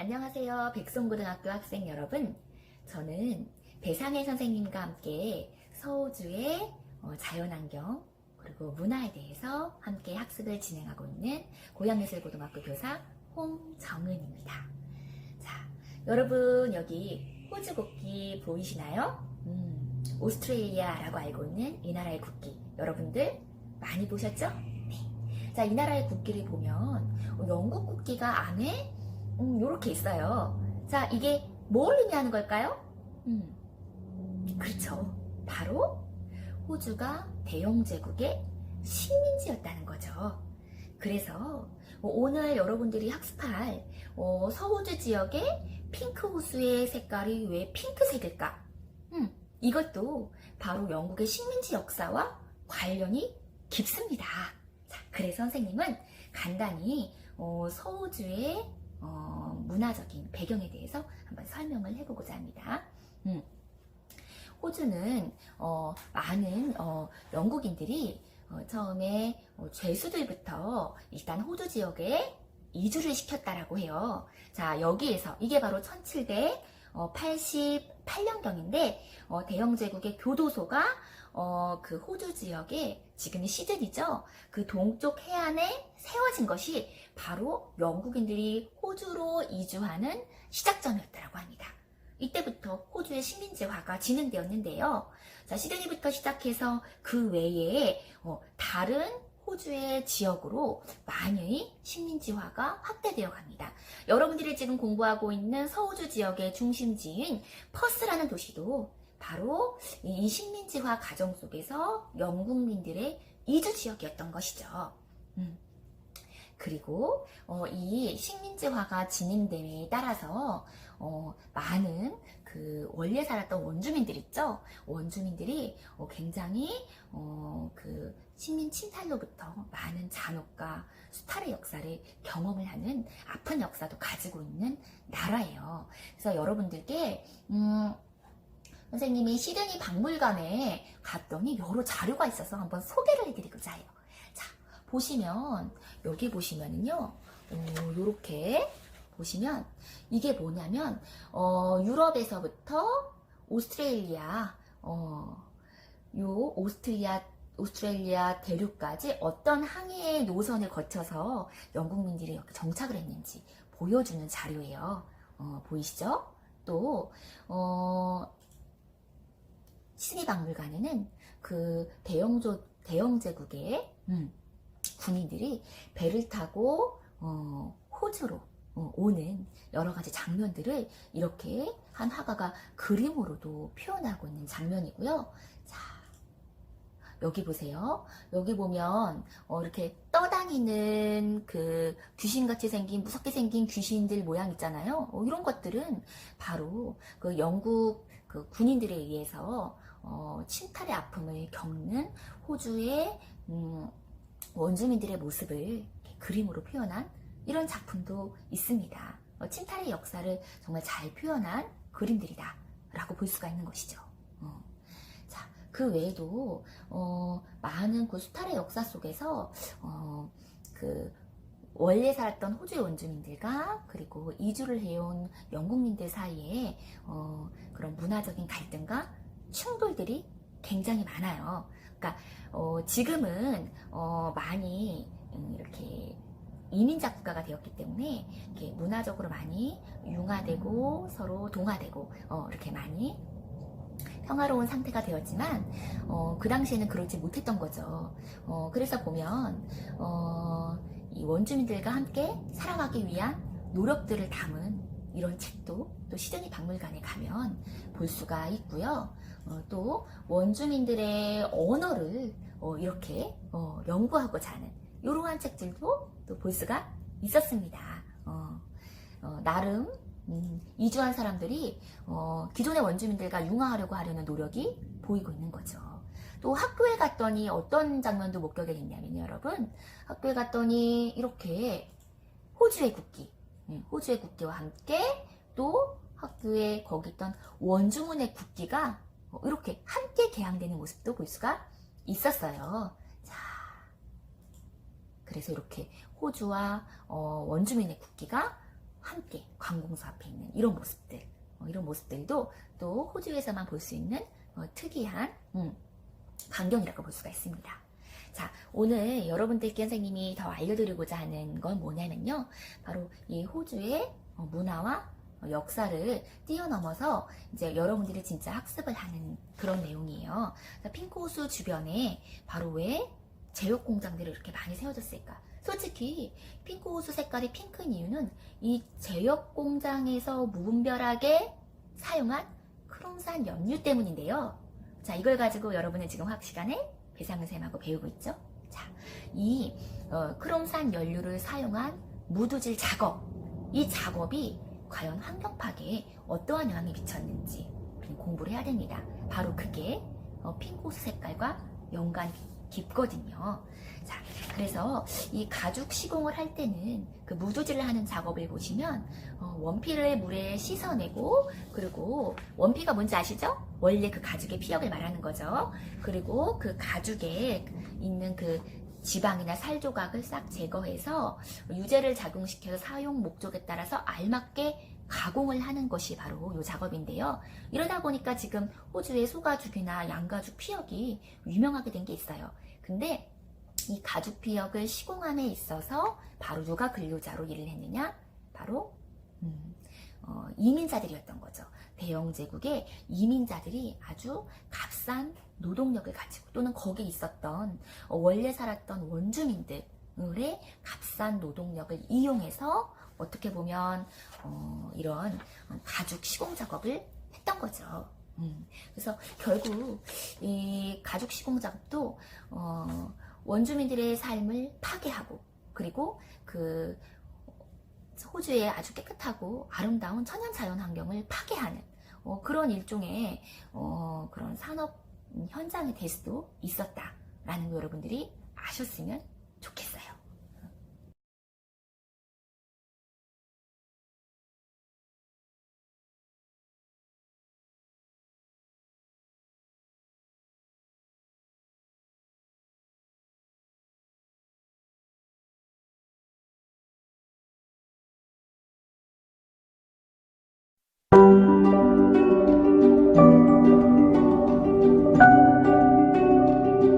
안녕하세요. 백송고등학교 학생 여러분. 저는 배상혜 선생님과 함께 서호주의 어, 자연환경 그리고 문화에 대해서 함께 학습을 진행하고 있는 고양예술고등학교 교사 홍정은입니다. 자, 여러분 여기 호주 국기 보이시나요? 음, 오스트레일리아라고 알고 있는 이 나라의 국기 여러분들 많이 보셨죠? 네. 자, 이 나라의 국기를 보면 영국 국기가 안에 음, 요렇게 있어요. 자, 이게 뭘 의미하는 걸까요? 음, 그렇죠. 바로 호주가 대영 제국의 식민지였다는 거죠. 그래서 오늘 여러분들이 학습할 어, 서호주 지역의 핑크 호수의 색깔이 왜 핑크색일까? 음, 이것도 바로 영국의 식민지 역사와 관련이 깊습니다. 자, 그래서 선생님은 간단히 어, 서호주의 어, 문화적인 배경에 대해서 한번 설명을 해보고자 합니다. 음. 호주는 어, 많은 어, 영국인들이 어, 처음에 어, 죄수들부터 일단 호주 지역에 이주를 시켰다라고 해요. 자 여기에서 이게 바로 1788년경인데 어, 대영제국의 교도소가 어, 그 호주 지역에 지금이 시드니죠. 그 동쪽 해안에 세워진 것이 바로 영국인들이 호주로 이주하는 시작점이었다고 합니다. 이때부터 호주의 식민지화가 진행되었는데요. 자, 시드니부터 시작해서 그 외에 어, 다른 호주의 지역으로 많이 식민지화가 확대되어 갑니다. 여러분들이 지금 공부하고 있는 서호주 지역의 중심지인 퍼스라는 도시도 바로 이 식민지화 과정 속에서 영국민들의 이주 지역이었던 것이죠. 음. 그리고 어, 이 식민지화가 진행됨에 따라서 어, 많은 그 원래 살았던 원주민들 있죠. 원주민들이 어, 굉장히 어, 그 식민 침탈로부터 많은 잔혹과 수탈의 역사를 경험을 하는 아픈 역사도 가지고 있는 나라예요. 그래서 여러분들께 음, 선생님이 시드니 박물관에 갔더니 여러 자료가 있어서 한번 소개를 해드리고자 해요. 자, 보시면 여기 보시면은요, 이렇게 보시면 이게 뭐냐면 어, 유럽에서부터 오스트레일리아, 어, 요 오스트리아 오스트레일리아 대륙까지 어떤 항해의 노선을 거쳐서 영국민들이 이렇게 정착을 했는지 보여주는 자료예요. 어, 보이시죠? 또 어, 시드니 박물관에는 그 대영조 대영제국의 음, 군인들이 배를 타고 어, 호주로 어, 오는 여러 가지 장면들을 이렇게 한 화가가 그림으로도 표현하고 있는 장면이고요. 자, 여기 보세요. 여기 보면 어, 이렇게 떠다니는 그 귀신같이 생긴 무섭게 생긴 귀신들 모양 있잖아요. 어, 이런 것들은 바로 그 영국 그 군인들에 의해서 어, 침탈의 아픔을 겪는 호주의 음, 원주민들의 모습을 그림으로 표현한 이런 작품도 있습니다. 어, 침탈의 역사를 정말 잘 표현한 그림들이다 라고 볼 수가 있는 것이죠. 어. 자, 그 외에도 어, 많은 그 수탈의 역사 속에서 어, 그 원래 살았던 호주의 원주민들과 그리고 이주를 해온 영국민들 사이에 어, 그런 문화적인 갈등과 충돌들이 굉장히 많아요. 그러니까 어, 지금은 어, 많이 음, 이렇게 이민자 국가가 되었기 때문에 이렇게 문화적으로 많이 융화되고 서로 동화되고 어, 이렇게 많이 평화로운 상태가 되었지만 어, 그 당시에는 그렇지 못했던 거죠. 어, 그래서 보면 어, 이 원주민들과 함께 살아가기 위한 노력들을 담은 이런 책도 또 시드니 박물관에 가면 볼 수가 있고요. 어, 또 원주민들의 언어를 어, 이렇게 어, 연구하고자 하는 이러한 책들도 또 볼 수가 있었습니다. 어, 어, 나름 음, 이주한 사람들이 어, 기존의 원주민들과 융화하려고 하려는 노력이 보이고 있는 거죠. 또 학교에 갔더니 어떤 장면도 목격이 됐냐면 여러분 학교에 갔더니 이렇게 호주의 국기 음, 호주의 국기와 함께 또 학교에 거기 있던 원주민의 국기가 어, 이렇게 함께 개항되는 모습도 볼 수가 있었어요. 자, 그래서 이렇게 호주와 어, 원주민의 국기가 함께 관공서 앞에 있는 이런 모습들, 어, 이런 모습들도 또 호주에서만 볼 수 있는 어, 특이한 음, 광경이라고 볼 수가 있습니다. 자, 오늘 여러분들께 선생님이 더 알려드리고자 하는 건 뭐냐면요. 바로 이 호주의 어, 문화와 어, 역사를 뛰어넘어서 이제 여러분들이 진짜 학습을 하는 그런 내용이에요. 자, 핑크호수 주변에 바로 왜 제육 공장들이 이렇게 많이 세워졌을까? 솔직히 핑크호수 색깔이 핑크인 이유는 이 제육 공장에서 무분별하게 사용한 크롬산 염류 때문인데요. 자, 이걸 가지고 여러분은 지금 학시간에 배상은 쌤하고 배우고 있죠? 자, 이 어, 크롬산 연료를 사용한 무두질 작업, 이 작업이 과연 환경 파괴에 어떠한 영향을 미쳤는지 공부를 해야 됩니다. 바로 그게 어, 핑크호수 색깔과 연관이 깊거든요. 자, 그래서 이 가죽 시공을 할 때는 그 무두질을 하는 작업을 보시면 어, 원피를 물에 씻어내고 그리고 원피가 뭔지 아시죠? 원래 그 가죽의 피역을 말하는 거죠. 그리고 그 가죽에 있는 그 지방이나 살 조각을 싹 제거해서 유제를 작용시켜서 사용 목적에 따라서 알맞게 가공을 하는 것이 바로 이 작업인데요. 이러다 보니까 지금 호주의 소가죽이나 양가죽 피역이 유명하게 된 게 있어요. 근데 이 가죽 피역을 시공함에 있어서 바로 누가 근로자로 일을 했느냐? 바로 음, 어, 이민자들이었던 거죠. 대영 제국의 이민자들이 아주 값싼 노동력을 가지고 또는 거기에 있었던 어, 원래 살았던 원주민들의 값싼 노동력을 이용해서 어떻게 보면 어, 이런 가죽 시공 작업을 했던 거죠. 음, 그래서 결국 이 가죽 시공 작업도 어, 원주민들의 삶을 파괴하고 그리고 그 호주의 아주 깨끗하고 아름다운 천연 자연 환경을 파괴하는 어, 그런 일종의 어, 그런 산업 현장이 될 수도 있었다라는 거 여러분들이 아셨으면 좋겠어요.